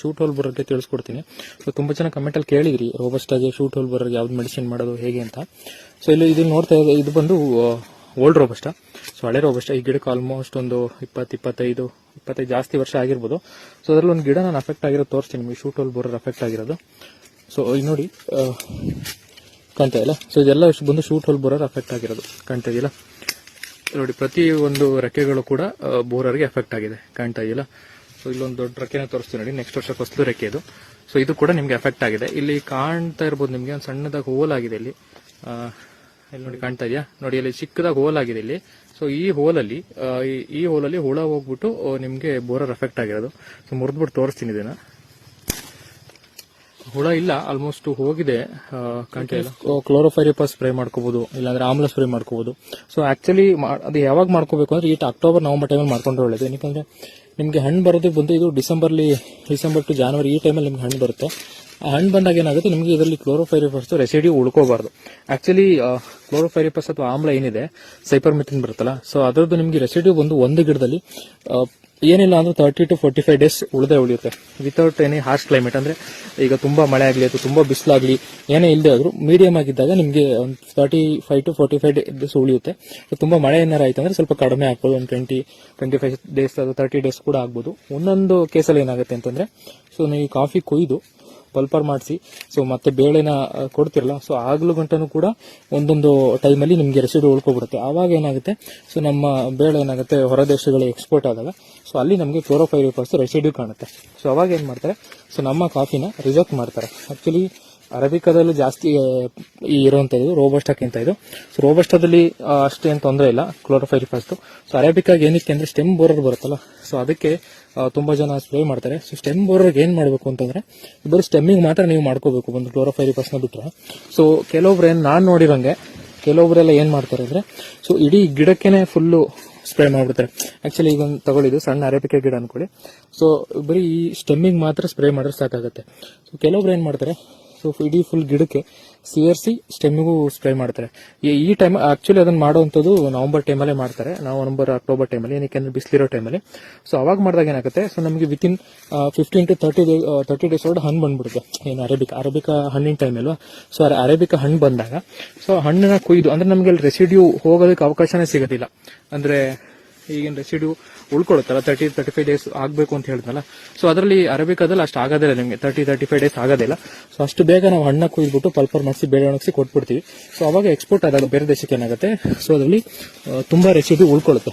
Shoot hole ಬರೋಕ್ಕೆ ತಿಳಿಸ್ಕೊಡ್ತೀನಿ. So ತುಂಬಾ ಜನ ಕಮೆಂಟಲ್ಲಿ ಕೇಳಿದ್ರಿ ಆಗಿ ಶೂಟ್ ಹೋಲ್ ಬರೋರಿಗೆ ಯಾವ್ದು ಮೆಡಿಸಿನ್ ಮಾಡೋದು ಹೇಗೆ ಅಂತ. ಸೊ ಇಲ್ಲಿ ಇದು ನೋಡ್ತಾ ಇದೆ ಇದು ಬಂದು ಓಲ್ಡ್ ರೋಬಸ್ಟ ಸೊ ಹಳೆ ರೋಬಸ್ಟ ಈ ಗಿಡಕ್ಕೆ ಆಲ್ಮೋಸ್ಟ್ ಒಂದು ಇಪ್ಪತ್ತು, ಇಪ್ಪತ್ತೈದು ಇಪ್ಪತ್ತೈದು ಜಾಸ್ತಿ ವರ್ಷ ಆಗಿರ್ಬೋದು. ಸೊ ಅದರಲ್ಲಿ ಒಂದು ಗಿಡ ನಾನು ಅಫೆಕ್ಟ್ ಆಗಿರೋದು ತೋರಿಸ್ತೀನಿ ನಿಮಗೆ ಶೂಟ್ ಹೋಲ್ ಬರೋರು ಅಫೆಕ್ಟ್ ಆಗಿರೋದು. ಸೊ ಇಲ್ಲಿ ನೋಡಿ ಕಾಣ್ತಾ ಇಲ್ಲ ಸೊ ಇದೆಲ್ಲ ಇಷ್ಟು ಬಂದು ಶೂಟ್ ಹೋಲ್ ಬೋರರ್ ಅಫೆಕ್ಟ್ ಆಗಿರೋದು. ಕಾಣ್ತಾ ಇದೆಯಲ್ಲ? ನೋಡಿ, ಪ್ರತಿ ಒಂದು ರೆಕ್ಕೆಗಳು ಕೂಡ ಬೋರರ್ಗೆ ಎಫೆಕ್ಟ್ ಆಗಿದೆ. ಕಾಣ್ತಾ ಇದೆಯಲ್ಲ? ಸೊ ಇಲ್ಲೊಂದು ದೊಡ್ಡ ರೆಕ್ಕೆನ ತೋರಿಸ್ತೀನಿ ನೋಡಿ. ನೆಕ್ಸ್ಟ್ ವರ್ಷ ಫಸ್ಲು ರೆಕ್ಕೆ ಇದು. ಸೊ ಇದು ಕೂಡ ನಿಮ್ಗೆ ಎಫೆಕ್ಟ್ ಆಗಿದೆ. ಇಲ್ಲಿ ಕಾಣ್ತಾ ಇರ್ಬೋದು ನಿಮ್ಗೆ ಒಂದು ಸಣ್ಣದಾಗಿ ಹೋಲ್ ಆಗಿದೆ ಇಲ್ಲಿ. ಇಲ್ಲಿ ನೋಡಿ ಕಾಣ್ತಾ ಇದೆಯಾ? ನೋಡಿ, ಇಲ್ಲಿ ಚಿಕ್ಕದಾಗಿ ಹೋಲ್ ಆಗಿದೆ ಇಲ್ಲಿ. ಸೊ ಈ ಹೋಲಲ್ಲಿ ಈ- ಹೋಲಲ್ಲಿ ಹುಳ ಹೋಗ್ಬಿಟ್ಟು ನಿಮ್ಗೆ ಬೋರರ್ ಎಫೆಕ್ಟ್ ಆಗಿರೋದು. ಸೊ ಮುರಿದ್ಬಿಟ್ಟು ತೋರಿಸ್ತೀನಿ ಇದನ್ನ. ಹುಳ ಇಲ್ಲ ಆಲ್ಮೋಸ್ಟ್ ಹೋಗಿದೆ. ಕ್ಲೋರೋಫೈರಿಪಸ್ ಸ್ಪ್ರೇ ಮಾಡ್ಕೋಬಹುದು ಇಲ್ಲಾಂದ್ರೆ ಆಮ್ಲ ಸ್ಪ್ರೇ ಮಾಡ್ಕೋಬಹುದು ಸೊ ಆಕ್ಚುಲಿ ಅದು ಯಾವಾಗ ಮಾಡ್ಕೋಬೇಕು ಅಂದ್ರೆ, ಈ ಅಕ್ಟೋಬರ್ ನವೆಂಬರ್ ಟೈಮಲ್ಲಿ ಮಾಡ್ಕೊಂಡ್ರೆ ಒಳ್ಳೇದು. ಏನಕ್ಕೆ ನಿಮಗೆ ಹಣ್ಣು ಬರೋದು ಬಂದು ಇದು ಡಿಸೆಂಬರ್ಲಿ ಡಿಸೆಂಬರ್ ಟು ಜಾನ್ವರಿ ಈ ಟೈಮಲ್ಲಿ ನಿಮ್ಗೆ ಹಣ್ಣು ಬರುತ್ತೆ. ಆ ಹಣ್ಣು ಬಂದಾಗ ಏನಾಗುತ್ತೆ, ನಿಮಗೆ ಇದರಲ್ಲಿ ಕ್ಲೋರೋಫೈರಿಪಸ್ ರೆಸಿಡಿ ಉಳ್ಕೋಬಾರ್ದು. ಆಕ್ಚುಲಿ ಕ್ಲೋರೋಫೈರಿಪಸ್ ಅಥವಾ ಆಮ್ಲ ಏನಿದೆ ಸೈಪರ್ಮಿಥಿನ್ ಬರುತ್ತಲ್ಲ ಸೊ ಅದರದ್ದು ನಿಮಗೆ ರೆಸಿಡಿ ಬಂದು ಒಂದು ಗಿಡದಲ್ಲಿ ಏನಿಲ್ಲ ಅಂದ್ರೆ thirty two forty five days ಉಳಿದೇ ಉಳಿಯುತ್ತೆ. ವಿತೌಟ್ ಎನಿ ಹಾರ್ಶ್ ಕ್ಲೈಮೇಟ್ ಅಂದ್ರೆ ಈಗ ತುಂಬಾ ಮಳೆ ಆಗಲಿ ಅಥವಾ ತುಂಬಾ ಬಿಸಿಲಾಗ್ಲಿ, ಏನೇ ಇಲ್ಲದೆ ಆದ್ರೂ ಮೀಡಿಯಂ ಆಗಿದ್ದಾಗ ನಿಮಗೆ ಒಂದು thirty five to forty five days ಉಳಿಯುತ್ತೆ ತುಂಬಾ ಮಳೆ ಏನಾರ ಆಯ್ತು ಅಂದ್ರೆ ಸ್ವಲ್ಪ ಕಡಿಮೆ ಆಗ್ಬೋದು, ಒಂದು ಟ್ವೆಂಟಿ ಟ್ವೆಂಟಿ ಫೈವ್ ಡೇಸ್ ಅಥವಾ ತರ್ಟಿ ಡೇಸ್ ಕೂಡ ಆಗ್ಬೋದು. ಒಂದೊಂದು ಕೇಸಲ್ಲಿ ಏನಾಗುತ್ತೆ ಅಂತಂದ್ರೆ ಸೊ ನೀವು ಕಾಫಿ ಕೊಯ್ದು ಪಲ್ಪರ್ ಮಾಡಿಸಿ ಸೊ ಮತ್ತೆ ಬೇಳೆನ ಕೊಡ್ತಿರಲ್ಲ ಸೊ ಆಗ್ಲೂ ಗಂಟನೂ ಕೂಡ ಒಂದೊಂದು ಟೈಮಲ್ಲಿ ನಿಮಗೆ ರೆಸಿಡು ಉಳ್ಕೊಬಿಡುತ್ತೆ. ಆವಾಗ ಏನಾಗುತ್ತೆ ಸೊ ನಮ್ಮ ಬೇಳೆ ಏನಾಗುತ್ತೆ, ಹೊರ ದೇಶಗಳಿಗೆ ಎಕ್ಸ್ಪೋರ್ಟ್ ಆದಾಗ ಸೊ ಅಲ್ಲಿ ನಮಗೆ ಕ್ಲೋರೋಫೈರಿಫಾಸ್ ರೆಸಿಡ್ಯೂ ಕಾಣುತ್ತೆ. ಸೊ ಅವಾಗ ಏನು ಮಾಡ್ತಾರೆ ಸೊ ನಮ್ಮ ಕಾಫಿನ ರಿಜೆಕ್ಟ್ ಮಾಡ್ತಾರೆ. ಆಕ್ಚುಲಿ ಅರಬಿಕಾದಲ್ಲೂ ಜಾಸ್ತಿ ಈ ಇರುವಂತದ್ದು ರೋಬಸ್ಟಾಕ್ಕಿಂತ ಇದು. ಸೊ ರೋಬಸ್ಟಾದಲ್ಲಿ ಅಷ್ಟೇನು ತೊಂದರೆ ಇಲ್ಲ ಕ್ಲೋರೋಫೈರಿಫಾಸ್ತು ಸೊ ಅರೇಬಿಕಾಗಿ ಏನಕ್ಕೆ ಅಂದರೆ ಸ್ಟೆಮ್ ಬೋರರ್ ಬರುತ್ತಲ್ಲ ಸೊ ಅದಕ್ಕೆ ತುಂಬ ಜನ ಸ್ಪ್ರೇ ಮಾಡ್ತಾರೆ. ಸೊ ಸ್ಟೆಮ್ ಬೋರರ್ಗೆ ಏನು ಮಾಡಬೇಕು ಅಂತಂದ್ರೆ ಇಬ್ಬರು ಸ್ಟೆಮ್ಮಿಗೆ ಮಾತ್ರ ನೀವು ಮಾಡ್ಕೋಬೇಕು, ಒಂದು ಕ್ಲೋರೋಫೈರಿಫಾಸ್ನ ಬಿಟ್ರೆ. ಸೊ ಕೆಲವೊಬ್ರು ಏನು ನಾನು ನೋಡಿರೋಂಗೆ ಕೆಲವೊಬ್ಬರೆಲ್ಲ ಏನು ಮಾಡ್ತಾರೆ ಅಂದರೆ ಸೊ ಇಡೀ ಗಿಡಕ್ಕೇನೆ ಫುಲ್ಲು ಸ್ಪ್ರೇ ಮಾಡಿಬಿಡ್ತಾರೆ. ಆಕ್ಚುಲಿ ಈಗ ಒಂದು ತಗೊಳ್ಳಿದ್ದು ಸಣ್ಣ ಅರೇಬಿಕೆ ಗಿಡ ಅನ್ಕೊಳ್ಳಿ. ಸೊ ಬರೀ ಈ ಸ್ಟೆಮ್ಮಿಗೆ ಮಾತ್ರ ಸ್ಪ್ರೇ ಮಾಡಿದ್ರೆ ಸಾಕಾಗುತ್ತೆ. ಸೊ ಕೆಲವೊಬ್ರು ಏನು ಮಾಡ್ತಾರೆ ಸೊ ಇಡೀ ಫುಲ್ ಗಿಡಕ್ಕೆ ಸೇರಿಸಿ ಸ್ಟೆಮ್ಮಿಗೂ ಸ್ಪ್ರೇ ಮಾಡ್ತಾರೆ. ಈ- ಟೈಮ್ ಆಕ್ಚುಲಿ ಅದನ್ನ ಮಾಡುವಂಥದ್ದು ನವಂಬರ್ ಟೈಮಲ್ಲೇ ಮಾಡ್ತಾರೆ. ನವಂಬರ್ ಅಕ್ಟೋಬರ್ ಟೈಮಲ್ಲಿ ಏನಕ್ಕೆ ಅಂದರೆ ಬಿಸಿಲಿರೋ ಟೈಮಲ್ಲಿ ಸೊ ಅವಾಗ ಮಾಡಿದಾಗ ಏನಾಗುತ್ತೆ? ಸೊ ನಮಗೆ within fifteen to thirty day thirty days ಒಳಗೆ ಹಣ್ಣು ಬಂದ್ಬಿಡುತ್ತೆ. ಏನು ಅರೇಬಿಕ ಅರೇಬಿಕ ಹಣ್ಣಿನ ಟೈಮ್ ಅಲ್ವಾ? ಸೊ ಅರೇಬಿಕ ಹಣ್ಣು ಬಂದಾಗ ಸೊ ಹಣ್ಣನ್ನ ಕೊಯ್ದು, ಅಂದರೆ ನಮಗೆ ಅಲ್ಲಿ ರೆಸಿಡ್ಯೂ ಹೋಗೋದಕ್ಕೆ ಅವಕಾಶನೇ ಸಿಗೋದಿಲ್ಲ. ಅಂದ್ರೆ ಈಗಿನ ರೆಸಿಡ್ಯೂ ಉಳ್ಕೊಳುತ್ತಲ್ಲ ತರ್ಟಿ ತರ್ಟಿ ಫೈವ್ ಡೇಸ್ ಆಗಬೇಕು ಅಂತ ಹೇಳಿದ್ನಲ್ಲ. ಸೊ ಅದರಲ್ಲಿ ಅರೇಬಿಕಾದಲ್ಲಿ ಅಷ್ಟು ಆಗೋದಿಲ್ಲ ನಿಮಗೆ. ತರ್ಟಿ ತರ್ಟಿ ಫೈವ್ ಡೇಸ್ ಆಗೋದಿಲ್ಲ. ಸೊ ಅಷ್ಟು ಬೇಗ ನಾವು ಹಣ್ಣ ಕುಯ್ದ್ಬಿಟ್ಟು ಪಲ್ಪರ್ ಮಾಡಿಸಿ ಬೇಳೆ ಒಣಗಿಸಿ ಕೊಟ್ಬಿಡ್ತೀವಿ. ಸೊ ಅವಾಗ ಎಕ್ಸ್ಪೋರ್ಟ್ ಆದಾಗ ಬೇರೆ ದೇಶಕ್ಕೆ ಏನಾಗುತ್ತೆ? ಸೊ ಅದರಲ್ಲಿ ತುಂಬಾ ರೆಸಿಡ್ಯೂ ಉಳ್ಕೊಳ್ಳುತ್ತೆ.